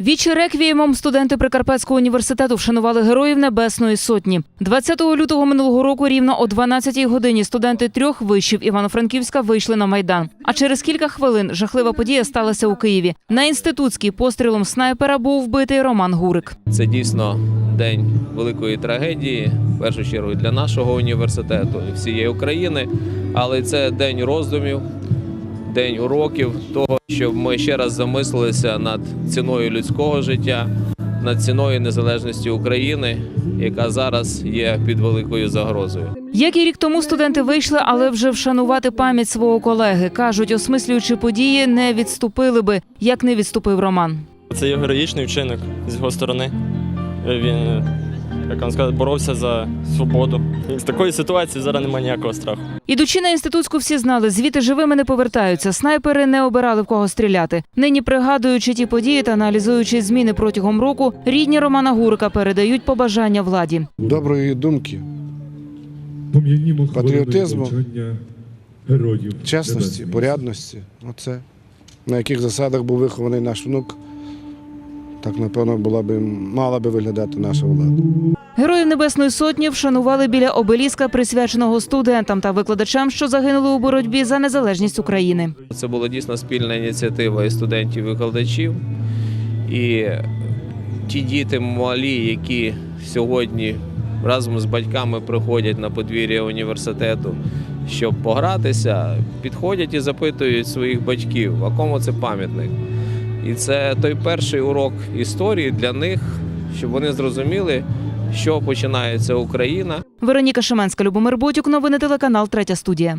Вічі реквіємом студенти Прикарпатського університету вшанували героїв Небесної Сотні. 20 лютого минулого року рівно о 12-й годині студенти трьох вишів Івано-Франківська вийшли на майдан. А через кілька хвилин жахлива подія сталася у Києві. На інститутській пострілом снайпера був вбитий Роман Гурик. Це дійсно день великої трагедії, в першу чергу для нашого університету і всієї України. Але це день роздумів, день уроків того, щоб ми ще раз замислилися над ціною людського життя, над ціною незалежності України, яка зараз є під великою загрозою. Як і рік тому студенти вийшли, але вже вшанувати пам'ять свого колеги. кажуть, осмислюючи події, не відступили би, як не відступив Роман. Це є героїчний вчинок з його сторони. Він, як вам сказати, боровся за свободу. З такої ситуації зараз немає ніякого страху. Ідучи на інститутську, всі знали, звідти живими не повертаються. Снайпери не обирали в кого стріляти. Нині пригадуючи ті події та аналізуючи зміни протягом року, рідні Романа Гурика передають побажання владі. доброї думки, Патріотизму, чесності, порядності. Оце. На яких засадах був вихований наш внук, так напевно була би, мала би виглядати наша влада. Героїв Небесної Сотні вшанували біля обеліска, присвяченого студентам та викладачам, що загинули у боротьбі за незалежність України. Це була дійсно спільна ініціатива і студентів, і викладачів. І ті діти малі, які сьогодні разом з батьками приходять на подвір'я університету, щоб погратися, підходять і запитують своїх батьків, а кому це пам'ятник. І це той перший урок історії для них, щоб вони зрозуміли, що починається Україна. Вероніка Шименська, Любомир Ботюк, новини телеканал Третя студія.